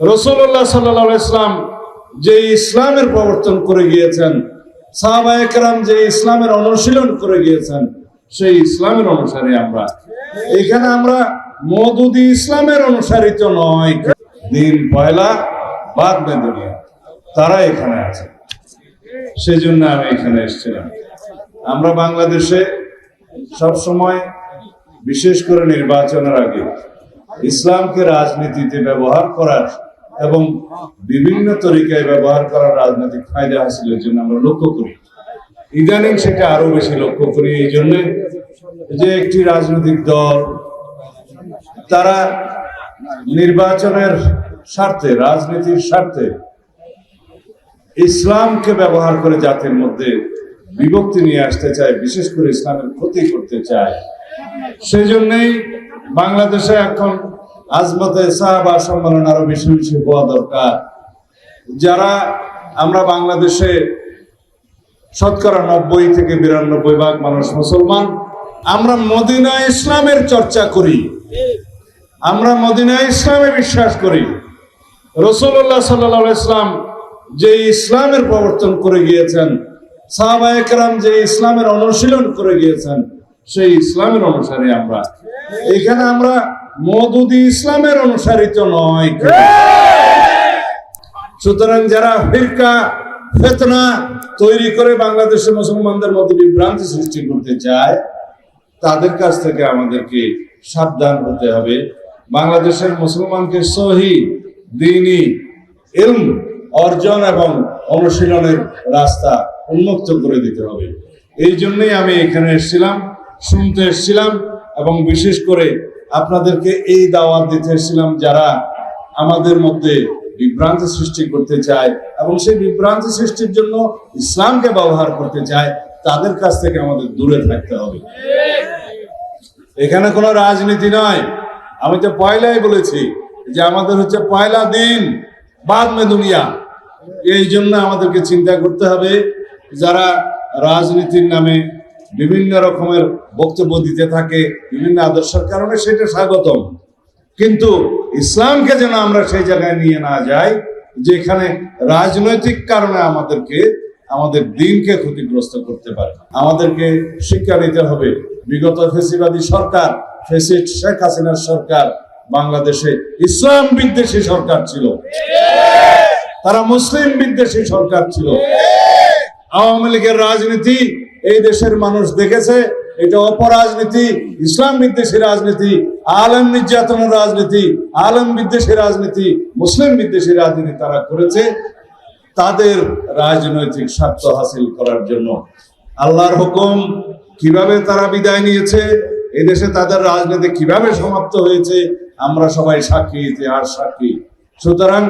রসুল্লাহ সাল্লাহ ইসলাম যে ইসলামের প্রবর্তন করে গিয়েছেন সাহাবা একরাম যে ইসলামের অনুশীলন করে গিয়েছেন, সেই ইসলামের অনুসারী আমরা। এখানে আমরা মদুদি ইসলামের অনুসারিত নয়। দিন পয়লা বাদ দুনিয়া তারা এখানে আছে। সেজন্য আমি এখানে এসেছিলাম। আমরা বাংলাদেশে সব সময় বিশেষ করে নির্বাচনের আগে, ইসলামকে রাজনীতিতে ব্যবহার করার এবং বিভিন্ন তরিকায় ব্যবহার করার রাজনৈতিক ফায়দা হাসিলের জন্য আমরা লক্ষ্য করি। ইদানিং সেটা আরও বেশি লক্ষ্য করি, এই জন্য যে একটি রাজনৈতিক দল, তারা নির্বাচনের স্বার্থে, রাজনীতির স্বার্থে ইসলামকে ব্যবহার করে জাতির মধ্যে বিভক্তি নিয়ে আসতে চায়, বিশেষ করে ইসলামের ক্ষতি করতে চায়। সেই জন্যই বাংলাদেশে এখন আজমতে সাহাবা সম্মেলন আরও বেশি বেশি হওয়া দরকার। যারা আমরা বাংলাদেশে শতকরা নব্বই থেকে বিরানব্বই ভাগ মানুষ মুসলমান, আমরা মদিনা ইসলামের চর্চা করি। আমরা মদিনা ইসলামে বিশ্বাস করি। রসুল্লাহ সাল্লাহ ইসলাম যে ইসলামের প্রবর্তন করে গিয়েছেন, সাহাবা একরাম যে ইসলামের অনুশীলন করে গিয়েছেন, সেই ইসলামের অনুসারে আমরা এখানে আমরা মদুদি ইসলামের অনুসারিত নয় সুতরাং যারা ফিরকা, ফেতনা তৈরি করে বাংলাদেশের মুসলমানদের মধ্যে বিভ্রান্তি সৃষ্টি করতে চায়, তাদের কাছ থেকে আমাদেরকে সাবধান হতে হবে। বাংলাদেশের মুসলমানকে সহি দিনী ইলম অর্জন এবং অনুশীলনের রাস্তা উন্মুক্ত করে দিতে হবে। এই জন্যই আমি এখানে এসেছিলাম, শুনতে এসেছিলাম এবং বিশেষ করে আপনাদেরকে এই দাওয়াত দিতে এসেছিলাম যারা আমাদের মধ্যে বিভ্রান্তি সৃষ্টি করতে চায় এবং সেই বিভ্রান্তি সৃষ্টির জন্য ইসলামকে ব্যবহার করতে চায়, তাদের কাছ থেকে আমাদের দূরে থাকতে হবে। এখানে কোনো রাজনীতি নয়। আমি তো পয়লাই বলেছি যে আমাদের হচ্ছে পয়লা দিন, বাদ মে দুনিয়া। এই জন্য আমাদেরকে চিন্তা করতে হবে যারা রাজনীতির নামে বিভিন্ন রকমের বক্তব্য দিতে থাকে, বিভিন্ন আদর্শের কারণে সেটা স্বাগতম। কিন্তু ইসলামকে যেন আমরা সেই জায়গায় নিয়ে না যাই, যেখানে রাজনৈতিক কারণে আমাদেরকে, আমাদের দিনকে ক্ষতিগ্রস্ত করতে পারে। আমাদেরকে শিক্ষা নিতে হবে। বিগত ফেসিবাদী সরকার ফেসিড শেখ হাসিনার সরকার, বাংলাদেশে ইসলাম বিদ্বেষী সরকার ছিল। তারা মুসলিম বিদ্বেষী সরকার ছিল। আওয়ামী লীগের রাজনীতি এই দেশের মানুষ দেখেছে, এটা অপরাজনীতি, ইসলাম বিদ্বেষী রাজনীতি, আলম নির্যাতনের রাজনীতি, আলম বিদ্বেষী রাজনীতি, মুসলিম বিদ্বেষী রাজনীতি তারা করেছে। তাদের রাজনৈতিক স্বার্থ হাসিল করার জন্য আল্লাহর হুকুম কীভাবে তারা বিদায় নিয়েছে, এদেশে তাদের রাজনীতি কীভাবে সমাপ্ত হয়েছে, আমরা সবাই সাক্ষী, ইতিহাস সাক্ষী। সুতরাং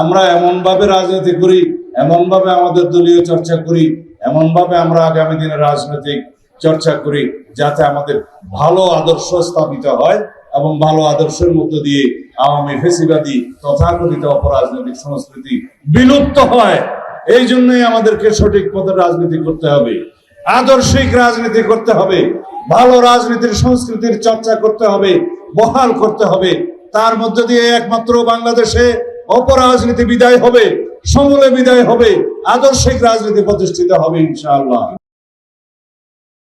আমরা এমনভাবে রাজনীতি করি, এমনভাবে আমাদের দলীয় চর্চা করি এমন ভাবে আমরা আগামী দিনে রাজনৈতিক চর্চা করি যাতে আমাদের ভালো আদর্শ স্থাপিত হয় এবং ভালো আদর্শের মধ্য দিয়ে আওয়ামী ফেসিবাদী তথাকথিত অপরাজনৈতিক সংস্কৃতি বিলুপ্ত হয়। এই জন্যই আমাদেরকে সঠিক পথে রাজনীতি করতে হবে। আদর্শিক রাজনীতি করতে হবে। ভালো রাজনীতির সংস্কৃতির চর্চা করতে হবে, বহাল করতে হবে। তার মধ্য দিয়ে একমাত্র বাংলাদেশে অপরাজনীতি বিদায় হবে। সমূলে বিদায় হবে। আদর্শিক রাজনীতি প্রতিষ্ঠিত হবে ইনশাআল্লাহ।